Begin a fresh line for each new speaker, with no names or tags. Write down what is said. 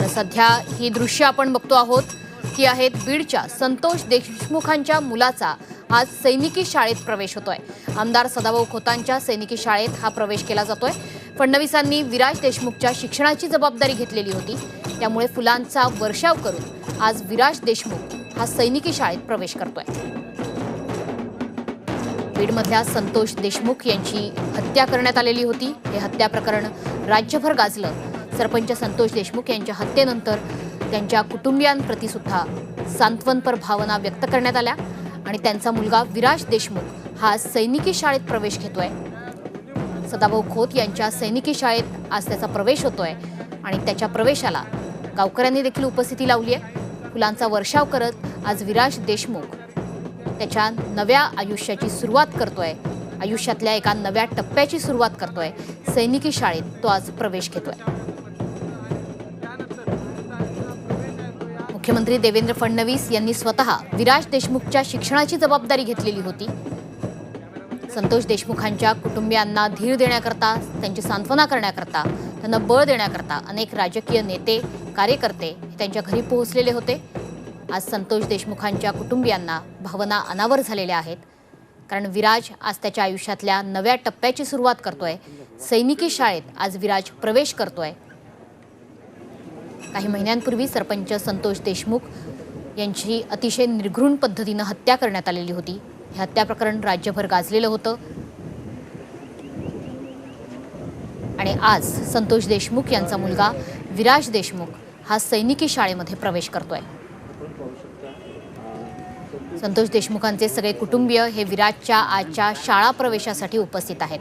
तर सध्या ही दृश्य आपण बघतो आहोत. ही आहेत बीडच्या संतोष देशमुखांच्या मुलाचा आज सैनिकी शाळेत प्रवेश होतोय. आमदार सदाभाऊ खोतांच्या सैनिकी शाळेत हा प्रवेश केला जातोय. फडणवीसांनी विराज देशमुखच्या शिक्षणाची जबाबदारी घेतलेली होती. त्यामुळे फुलांचा वर्षाव करून आज विराज देशमुख हा सैनिकी शाळेत प्रवेश करतोय. बीडमधल्या संतोष देशमुख यांची हत्या करण्यात आलेली होती. हे हत्या प्रकरण राज्यभर गाजलं. सरपंच संतोष देशमुख यांच्या हत्येनंतर त्यांच्या कुटुंबियांप्रती सुद्धा सांत्वनपर भावना व्यक्त करण्यात आल्या. आणि त्यांचा मुलगा विराज देशमुख हा सैनिकी शाळेत प्रवेश घेतोय. सदाभाऊ खोत यांच्या सैनिकी शाळेत आज त्याचा प्रवेश होतोय. आणि त्याच्या प्रवेशाला गावकऱ्यांनी देखील उपस्थिती लावली आहे. फुलांचा वर्षाव करत आज विराज देशमुख त्याच्या नव्या आयुष्याची सुरुवात करतोय. आयुष्यातल्या एका नव्या टप्प्याची सुरुवात करतोय. सैनिकी शाळेत तो आज प्रवेश घेतोय. मुख्यमंत्री देवेंद्र फडणवीस यांनी स्वतः विराज देशमुखच्या शिक्षणाची जबाबदारी घेतलेली होती. संतोष देशमुखांच्या कुटुंबियांना धीर देण्याकरता त्यांची सांत्वना करण्याकरता त्यांना बळ देण्याकरता अनेक राजकीय नेते कार्यकर्ते त्यांच्या घरी पोहोचलेले होते. आज संतोष देशमुखांच्या कुटुंबियांना भावना अनावर झालेल्या आहेत. कारण विराज आज त्याच्या आयुष्यातल्या नव्या टप्प्याची सुरुवात करतोय. सैनिकी शाळेत आज विराज प्रवेश करतोय. काही महिन्यांपूर्वी सरपंच संतोष देशमुख यांची अतिशय निर्घृण पद्धतीनं हत्या करण्यात आलेली होती. हे हत्या प्रकरण राज्यभर गाजलेलं होतं. आणि आज संतोष देशमुख यांचा मुलगा विराज देशमुख हा सैनिकी शाळेमध्ये प्रवेश करतोय. संतोष देशमुखांचे सगळे कुटुंबीय हे विराजच्या आजच्या शाळा प्रवेशासाठी उपस्थित आहेत.